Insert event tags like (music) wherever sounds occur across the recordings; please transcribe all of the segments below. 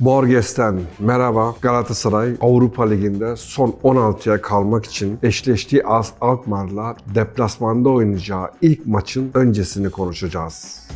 Borges'ten merhaba. Galatasaray Avrupa Ligi'nde son 16'ya kalmak için eşleştiği Alkmaar'la deplasmanda oynayacağı ilk maçın öncesini konuşacağız.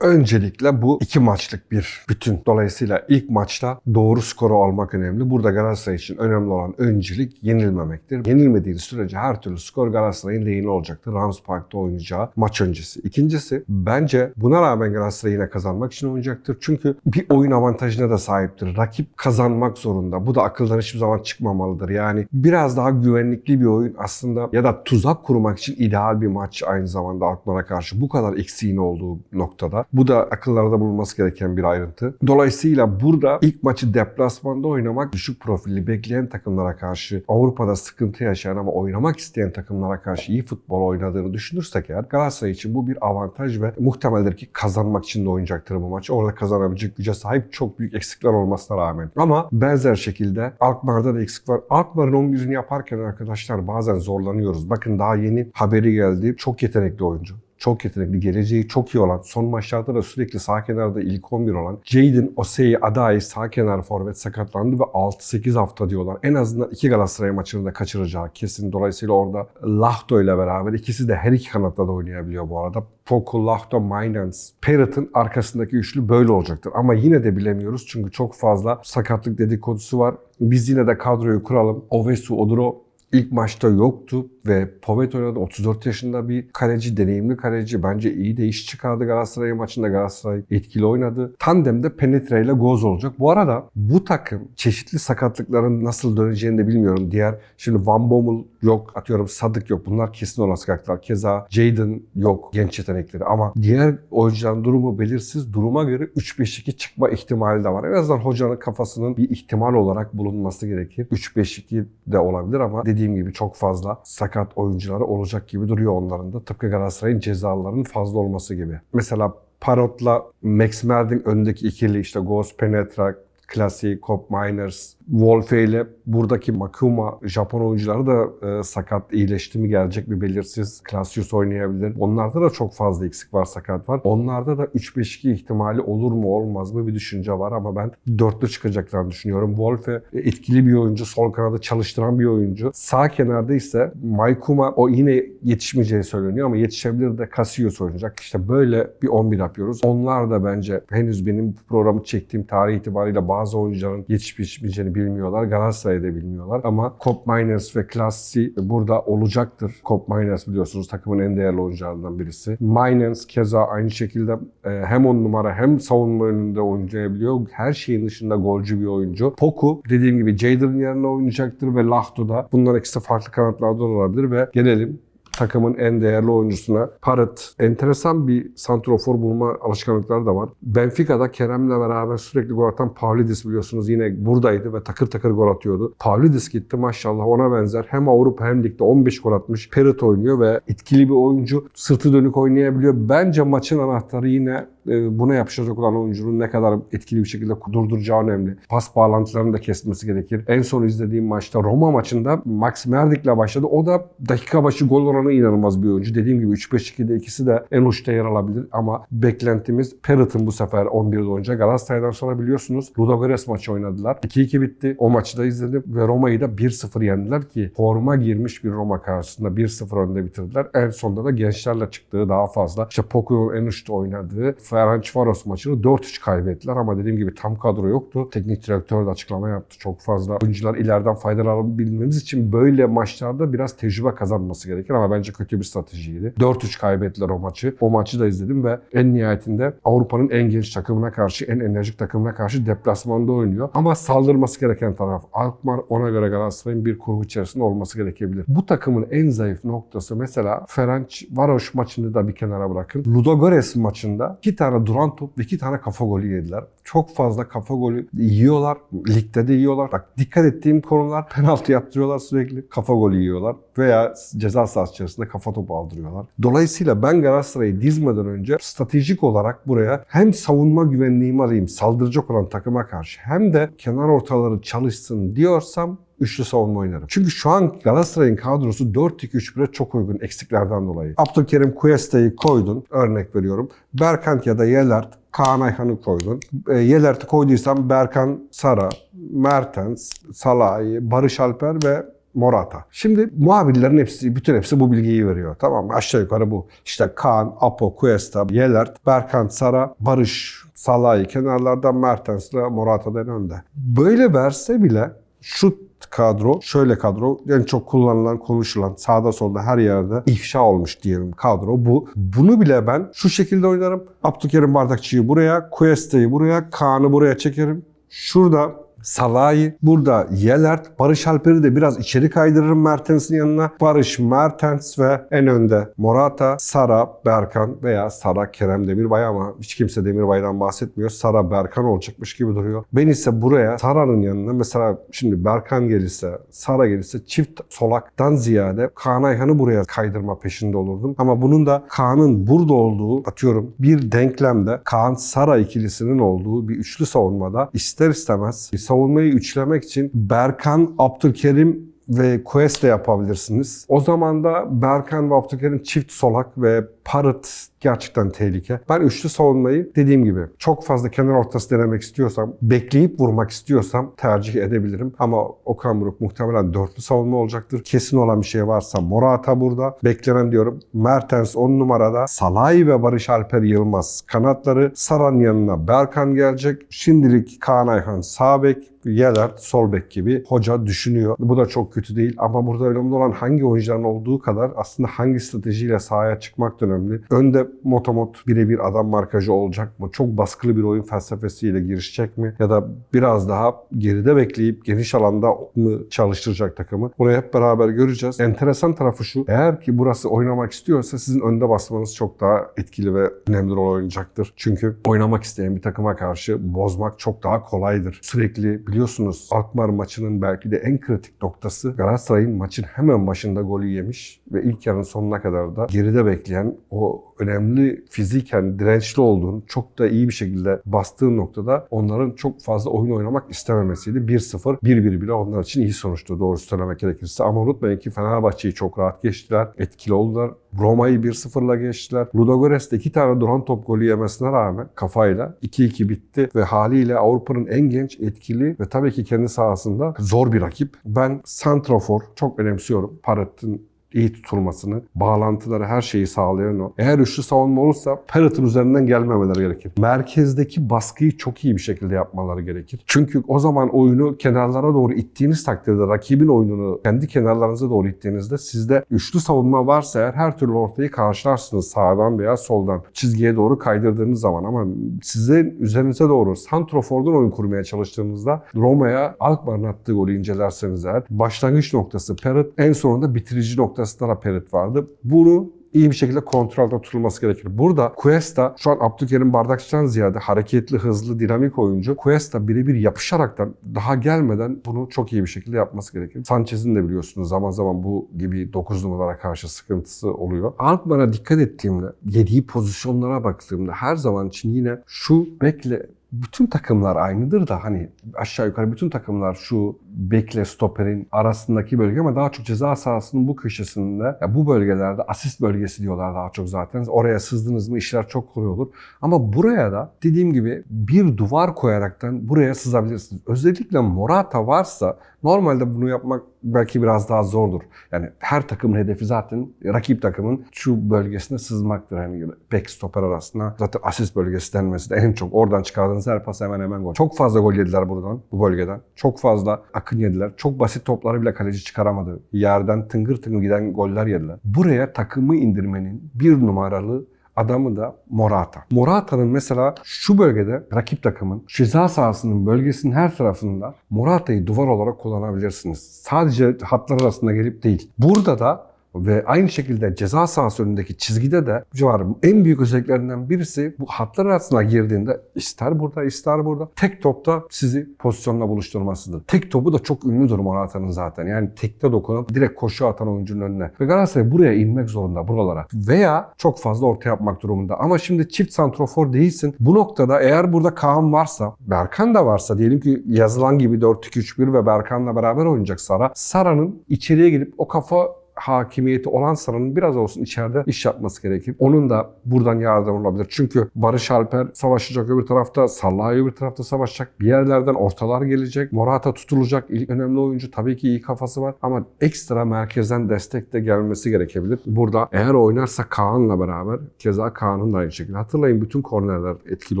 Öncelikle bu iki maçlık bir bütün. Dolayısıyla ilk maçta doğru skoru almak önemli. Burada Galatasaray için önemli olan öncelik yenilmemektir. Yenilmediği sürece her türlü skor Galatasaray'ın lehine olacaktır. Rams Park'ta oynayacağı maç öncesi. İkincisi bence buna rağmen Galatasaray yine kazanmak için oynayacaktır. Çünkü bir oyun avantajına da sahiptir. Rakip kazanmak zorunda. Bu da akıldan hiçbir zaman çıkmamalıdır. Yani biraz daha güvenlikli bir oyun aslında ya da tuzak kurmak için ideal bir maç aynı zamanda Alkmaar'a karşı. Bu kadar eksiğin olduğu noktada. Bu da akıllarda bulunması gereken bir ayrıntı. Dolayısıyla burada ilk maçı deplasmanda oynamak düşük profilli bekleyen takımlara karşı Avrupa'da sıkıntı yaşayan ama oynamak isteyen takımlara karşı iyi futbol oynadığını düşünürsek eğer Galatasaray için bu bir avantaj ve muhtemeldir ki kazanmak için de oynayacaktır bu maç. Orada kazanabilecek güce sahip çok büyük eksikler olmasına rağmen. Ama benzer şekilde Alkmaar'da da eksik var. Alkmaar'ın 11'ini yaparken arkadaşlar bazen zorlanıyoruz. Bakın daha yeni haberi geldi. Çok yetenekli oyuncu çok yetenekli, geleceği çok iyi olan, son maçlarda da sürekli sağ kenarda ilk 11 olan Jadon Osei Adai sağ kenar forvet sakatlandı ve 6-8 hafta diyorlar. En azından iki Galatasaray maçını da kaçıracağı kesin. Dolayısıyla orada Lahto ile beraber ikisi de her iki kanatta da oynayabiliyor bu arada. Poku, Lahto, Mainans, Perrett'ın arkasındaki üçlü böyle olacaktır. Ama yine de bilemiyoruz çünkü çok fazla sakatlık dedikodusu var. Biz yine de kadroyu kuralım. Ovesu, Oduro İlk maçta yoktu ve Povet oynadı. 34 yaşında bir kaleci, deneyimli kaleci. Bence iyi de iş çıkardı Galatasaray maçında. Galatasaray etkili oynadı. Tandemde Penetre ile Goz olacak. Bu arada bu takım çeşitli sakatlıkların nasıl döneceğini de bilmiyorum. Diğer şimdi Van Bommel yok, atıyorum Sadık yok. Bunlar kesin olan sakatlıklar. Keza Jadon yok, genç yetenekleri. Ama diğer oyuncuların durumu belirsiz. Duruma göre 3-5-2 çıkma ihtimali de var. En azından hocanın kafasının bir ihtimal olarak bulunması gerekir. 3-5-2 de olabilir ama dediğim gibi çok fazla sakat oyuncuları olacak gibi duruyor onların da. Tıpkı Galatasaray'ın cezalarının fazla olması gibi. Mesela Parot'la Max Merding öndeki ikili işte Ghost Penetra, Classic, Cop Miners, Wolfe ile buradaki Makuma Japon oyuncuları da e, sakat iyileşti mi gelecek mi belirsiz. Classius oynayabilir. Onlarda da çok fazla eksik var, sakat var. Onlarda da 3-5-2 ihtimali olur mu olmaz mı bir düşünce var ama ben dörtlü çıkacaklarını düşünüyorum. Wolfe e, etkili bir oyuncu, sol kanadı çalıştıran bir oyuncu. Sağ kenarda ise Maykuma o yine yetişmeyeceği söyleniyor ama yetişebilir de Casillas oynayacak. İşte böyle bir 11 yapıyoruz. Onlar da bence henüz benim programı çektiğim tarih itibariyle bazı oyuncuların yetişmeyeceğini bilmiyorlar. Galatasaray'da bilmiyorlar ama Cop Miners ve Klassi burada olacaktır. Cop Miners biliyorsunuz takımın en değerli oyuncularından birisi. Miners keza aynı şekilde e, hem on numara hem savunma önünde oynayabiliyor. Her şeyin dışında golcü bir oyuncu. Poku dediğim gibi Jadon yerine oynayacaktır ve Lahto da. Bunlar ikisi farklı kanatlarda olabilir ve gelelim takımın en değerli oyuncusuna. Parrot enteresan bir santrofor bulma alışkanlıkları da var. Benfica'da Kerem'le beraber sürekli gol atan Pavlidis biliyorsunuz yine buradaydı ve takır takır gol atıyordu. Pavlidis gitti maşallah ona benzer. Hem Avrupa hem ligde 15 gol atmış. Parrot oynuyor ve etkili bir oyuncu. Sırtı dönük oynayabiliyor. Bence maçın anahtarı yine buna yapışacak olan oyuncunun ne kadar etkili bir şekilde durduracağı önemli. Pas bağlantılarını da kesmesi gerekir. En son izlediğim maçta Roma maçında Max Merdik'le başladı. O da dakika başı gol oranı inanılmaz bir oyuncu. Dediğim gibi 3-5-2'de ikisi de en uçta yer alabilir ama beklentimiz Perrett'ın bu sefer 11'de oynayacak. Galatasaray'dan sonra biliyorsunuz Ludogorets maçı oynadılar. 2-2 bitti. O maçı da izledim ve Roma'yı da 1-0 yendiler ki forma girmiş bir Roma karşısında 1-0 önde bitirdiler. En sonunda da gençlerle çıktığı daha fazla. İşte Poco'nun en uçta oynadığı Ferencvaros maçını 4-3 kaybettiler ama dediğim gibi tam kadro yoktu. Teknik direktör de açıklama yaptı. Çok fazla oyuncular ileriden faydalanabilmemiz için böyle maçlarda biraz tecrübe kazanması gerekir ama bence kötü bir stratejiydi. 4-3 kaybettiler o maçı. O maçı da izledim ve en nihayetinde Avrupa'nın en genç takımına karşı, en enerjik takımına karşı deplasmanda oynuyor. Ama saldırması gereken taraf Alkmaar ona göre Galatasaray'ın bir kurgu içerisinde olması gerekebilir. Bu takımın en zayıf noktası mesela Ferencvaros maçını da bir kenara bırakın. Ludogorets maçında iki tane duran top ve iki tane kafa golü yediler. Çok fazla kafa golü yiyorlar. Ligde de yiyorlar. Bak dikkat ettiğim konular penaltı yaptırıyorlar sürekli. Kafa golü yiyorlar. Veya ceza sahası içerisinde kafa topu aldırıyorlar. Dolayısıyla ben Galatasaray'ı dizmeden önce stratejik olarak buraya hem savunma güvenliğimi alayım saldıracak olan takıma karşı hem de kenar ortaları çalışsın diyorsam üçlü savunma oynarım. Çünkü şu an Galatasaray'ın kadrosu 4-2-3-1'e çok uygun eksiklerden dolayı. Abdülkerim Cuesta'yı koydun. Örnek veriyorum. Berkant ya da Yelert Kaan Ayhan'ı koydun. E, Yelert'i koyduysam Berkan Sara, Mertens, Salahi, Barış Alper ve Morata. Şimdi muhabirlerin hepsi, bütün hepsi bu bilgiyi veriyor. Tamam mı? Aşağı yukarı bu. İşte Kaan, Apo, Cuesta, Yelert, Berkant, Sara, Barış, Salahi kenarlardan Mertens'le Morata'dan önde. Böyle verse bile şu kadro, şöyle kadro, en çok kullanılan, konuşulan, sağda solda her yerde ifşa olmuş diyelim kadro bu. Bunu bile ben şu şekilde oynarım. Abdülkerim Bardakçı'yı buraya, Cuesta'yı buraya, Kaan'ı buraya çekerim. Şurada Salah'ı, burada Yelert, Barış Alper'i de biraz içeri kaydırırım Mertens'in yanına. Barış, Mertens ve en önde Morata, Sara, Berkan veya Sara, Kerem Demirbay ama hiç kimse Demirbay'dan bahsetmiyor. Sara, Berkan olacakmış gibi duruyor. Ben ise buraya Sara'nın yanına mesela şimdi Berkan gelirse, Sara gelirse çift solaktan ziyade Kaan Ayhan'ı buraya kaydırma peşinde olurdum. Ama bunun da Kaan'ın burada olduğu atıyorum bir denklemde Kaan Sara ikilisinin olduğu bir üçlü savunmada ister istemez savunmayı üçlemek için Berkan, Abdülkerim ve Cuesta yapabilirsiniz. O zaman da Berkan ve Abdülkerim çift solak ve Parıt gerçekten tehlike. Ben üçlü savunmayı dediğim gibi çok fazla kenar ortası denemek istiyorsam, bekleyip vurmak istiyorsam tercih edebilirim. Ama Okan Buruk muhtemelen dörtlü savunma olacaktır. Kesin olan bir şey varsa Morata burada. Beklenen diyorum. Mertens 10 numarada. Salay ve Barış Alper Yılmaz kanatları. Saran yanına Berkan gelecek. Şimdilik Kaan Ayhan sağ bek. Yelert sol bek gibi hoca düşünüyor. Bu da çok kötü değil ama burada önemli olan hangi oyuncuların olduğu kadar aslında hangi stratejiyle sahaya çıkmak da önemli. Önde motomot birebir adam markajı olacak mı? Çok baskılı bir oyun felsefesiyle girişecek mi? Ya da biraz daha geride bekleyip geniş alanda mı çalıştıracak takımı? Bunu hep beraber göreceğiz. Enteresan tarafı şu. Eğer ki burası oynamak istiyorsa sizin önde basmanız çok daha etkili ve önemli rol oynayacaktır. Çünkü oynamak isteyen bir takıma karşı bozmak çok daha kolaydır. Sürekli biliyorsunuz Alkmaar maçının belki de en kritik noktası Galatasaray'ın maçın hemen başında golü yemiş ve ilk yarının sonuna kadar da geride bekleyen o önemli fiziken dirençli olduğunu çok da iyi bir şekilde bastığı noktada onların çok fazla oyun oynamak istememesiydi. 1-0, 1-1 bile onlar için iyi sonuçtu doğrusu söylemek gerekirse. Ama unutmayın ki Fenerbahçe'yi çok rahat geçtiler, etkili oldular. Roma'yı 1-0'la geçtiler. Ludogorets'te iki tane duran top golü yemesine rağmen kafayla 2-2 bitti ve haliyle Avrupa'nın en genç, etkili ve tabii ki kendi sahasında zor bir rakip. Ben Santrafor çok önemsiyorum. Parat'ın iyi tutulmasını, bağlantıları, her şeyi sağlayan o. Eğer üçlü savunma olursa Parrot'ın üzerinden gelmemeleri gerekir. Merkezdeki baskıyı çok iyi bir şekilde yapmaları gerekir. Çünkü o zaman oyunu kenarlara doğru ittiğiniz takdirde, rakibin oyununu kendi kenarlarınıza doğru ittiğinizde sizde üçlü savunma varsa eğer her türlü ortayı karşılarsınız sağdan veya soldan. Çizgiye doğru kaydırdığınız zaman ama sizin üzerinize doğru Santrofor'dan oyun kurmaya çalıştığınızda Roma'ya Alkmaar'ın attığı golü incelerseniz eğer başlangıç noktası Parrot en sonunda bitirici noktası noktasında da Perit vardı. Bunu iyi bir şekilde kontrolde tutulması gerekir. Burada Cuesta şu an Abdülkerim Bardakçı'dan ziyade hareketli, hızlı, dinamik oyuncu. Cuesta birebir yapışaraktan daha gelmeden bunu çok iyi bir şekilde yapması gerekir. Sanchez'in de biliyorsunuz zaman zaman bu gibi 9 numaralara karşı sıkıntısı oluyor. Alkmaar'a dikkat ettiğimde, yediği pozisyonlara baktığımda her zaman için yine şu bekle bütün takımlar aynıdır da hani aşağı yukarı bütün takımlar şu bekle stoperin arasındaki bölge ama daha çok ceza sahasının bu köşesinde ya bu bölgelerde asist bölgesi diyorlar daha çok zaten. Oraya sızdınız mı işler çok kolay olur. Ama buraya da dediğim gibi bir duvar koyaraktan buraya sızabilirsiniz. Özellikle Morata varsa normalde bunu yapmak belki biraz daha zordur. Yani her takımın hedefi zaten rakip takımın şu bölgesine sızmaktır. Yani bek stoper arasında zaten asist bölgesi denmesi de en çok oradan çıkardığınız her pas hemen hemen gol. Çok fazla gol yediler buradan, bu bölgeden. Çok fazla akın yediler. Çok basit topları bile kaleci çıkaramadı. Yerden tıngır tıngır giden goller yediler. Buraya takımı indirmenin bir numaralı adamı da Morata. Morata'nın mesela şu bölgede rakip takımın ceza sahasının bölgesinin her tarafında Morata'yı duvar olarak kullanabilirsiniz. Sadece hatlar arasında gelip değil. Burada da Ve aynı şekilde ceza sahası önündeki çizgide de var. En büyük özelliklerinden birisi bu hatlar arasına girdiğinde ister burada ister burada tek topta sizi pozisyonla buluşturmasıdır. Tek topu da çok ünlüdür Morata'nın zaten. Yani tekte dokunup direkt koşu atan oyuncunun önüne. Ve Galatasaray buraya inmek zorunda buralara. Veya çok fazla orta yapmak durumunda. Ama şimdi çift santrofor değilsin. Bu noktada eğer burada Kaan varsa, Berkan da varsa diyelim ki yazılan gibi 4-2-3-1 ve Berkan'la beraber oynayacak Sara. Sara'nın içeriye girip o kafa hakimiyeti olan Sara'nın biraz olsun içeride iş yapması gerekir. Onun da buradan yardım olabilir. Çünkü Barış Alper savaşacak öbür tarafta, Salah öbür tarafta savaşacak. Bir yerlerden ortalar gelecek. Morata tutulacak. İlk önemli oyuncu tabii ki iyi kafası var ama ekstra merkezden destek de gelmesi gerekebilir. Burada eğer oynarsa Kaan'la beraber keza Kaan'ın da aynı şekilde. Hatırlayın bütün kornerler etkili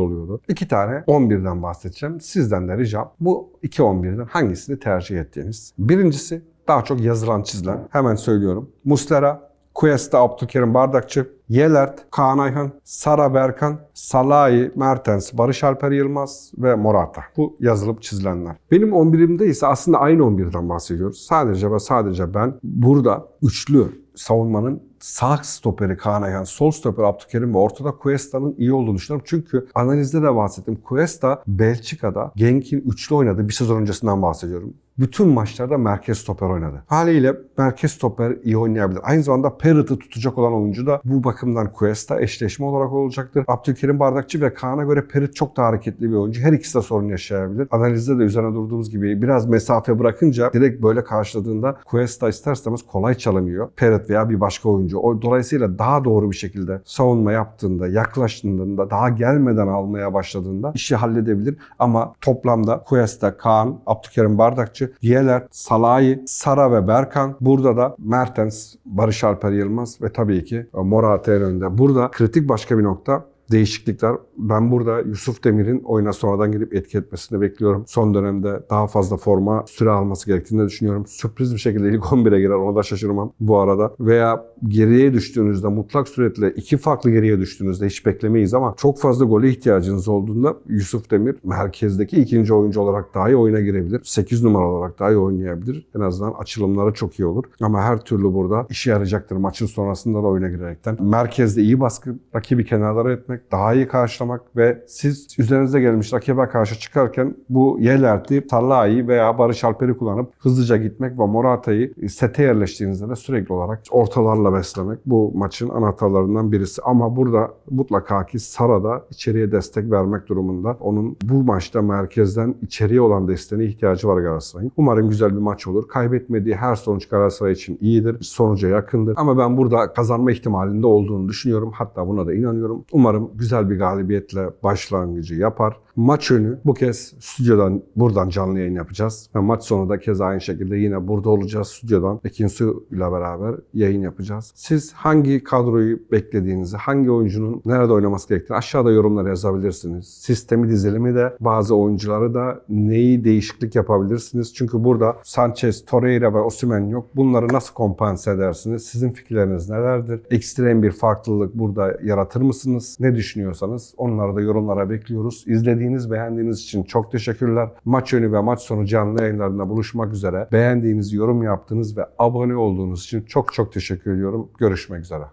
oluyordu. İki tane 11'den bahsedeceğim. Sizden de ricam bu iki 11'den hangisini tercih ettiğiniz. Birincisi daha çok yazılan çizilen. Hemen söylüyorum. Muslera, Cuesta, Abdülkerim Bardakçı, Yelert, Kaan Ayhan, Sara Berkan, Salahi, Mertens, Barış Alper Yılmaz ve Morata. Bu yazılıp çizilenler. Benim 11'imde ise aslında aynı 11'den bahsediyoruz. Sadece ve sadece ben burada üçlü savunmanın sağ stoperi Kaan Ayhan, sol stoper Abdülkerim ve ortada Cuesta'nın iyi olduğunu düşünüyorum. Çünkü analizde de bahsettim. Cuesta Belçika'da Genk'in üçlü oynadığı bir sezon öncesinden bahsediyorum. Bütün maçlarda merkez stoper oynadı. Haliyle merkez stoper iyi oynayabilir. Aynı zamanda Perrit'i tutacak olan oyuncu da bu bakımdan Cuesta eşleşme olarak olacaktır. Abdülkerim Bardakçı ve Kaan'a göre Perrit çok daha hareketli bir oyuncu. Her ikisi de sorun yaşayabilir. Analizde de üzerine durduğumuz gibi biraz mesafe bırakınca direkt böyle karşıladığında Cuesta ister istemez kolay çalamıyor. Perrit veya bir başka oyuncu. O, dolayısıyla daha doğru bir şekilde savunma yaptığında, yaklaştığında, daha gelmeden almaya başladığında işi halledebilir. Ama toplamda Cuesta, Kaan, Abdülkerim Bardakçı, Yeler, Salahi, Sara ve Berkan. Burada da Mertens, Barış Alper Yılmaz ve tabii ki Morata en önde. Burada kritik başka bir nokta değişiklikler. Ben burada Yusuf Demir'in oyuna sonradan girip etki etmesini bekliyorum. Son dönemde daha fazla forma süre alması gerektiğini düşünüyorum. Sürpriz bir şekilde ilk (laughs) 11'e girer ona da şaşırmam bu arada. Veya geriye düştüğünüzde mutlak suretle iki farklı geriye düştüğünüzde hiç beklemeyiz ama çok fazla gole ihtiyacınız olduğunda Yusuf Demir merkezdeki ikinci oyuncu olarak daha iyi oyuna girebilir. 8 numara olarak daha iyi oynayabilir. En azından açılımları çok iyi olur. Ama her türlü burada işe yarayacaktır maçın sonrasında da oyuna girerekten. Merkezde iyi baskı, rakibi kenarlara etmek, daha iyi karşılamak ve siz üzerinize gelmiş rakibe karşı çıkarken bu Yelert'i, Talahi veya Barış Alper'i kullanıp hızlıca gitmek ve Morata'yı sete yerleştiğinizde de sürekli olarak ortalarla beslemek bu maçın anahtarlarından birisi. Ama burada mutlaka ki Sara'da içeriye destek vermek durumunda. Onun bu maçta merkezden içeriye olan desteğine ihtiyacı var Galatasaray'ın. Umarım güzel bir maç olur. Kaybetmediği her sonuç Galatasaray için iyidir. Sonuca yakındır. Ama ben burada kazanma ihtimalinde olduğunu düşünüyorum. Hatta buna da inanıyorum. Umarım güzel bir galibiyetle başlangıcı yapar. Maç önü bu kez stüdyodan buradan canlı yayın yapacağız. Ve maç sonu da kez aynı şekilde yine burada olacağız stüdyodan. Ekinsu ile beraber yayın yapacağız. Siz hangi kadroyu beklediğinizi, hangi oyuncunun nerede oynaması gerektiğini aşağıda yorumlara yazabilirsiniz. Sistemi dizilimi de bazı oyuncuları da neyi değişiklik yapabilirsiniz. Çünkü burada Sanchez, Torreira ve Osimhen yok. Bunları nasıl kompanse edersiniz? Sizin fikirleriniz nelerdir? Ekstrem bir farklılık burada yaratır mısınız? Ne düşünüyorsanız onları da yorumlara bekliyoruz. İzlediğiniz, beğendiğiniz için çok teşekkürler. Maç önü ve maç sonu canlı yayınlarında buluşmak üzere. Beğendiğiniz, yorum yaptığınız ve abone olduğunuz için çok çok teşekkür ediyorum. Görüşmek üzere.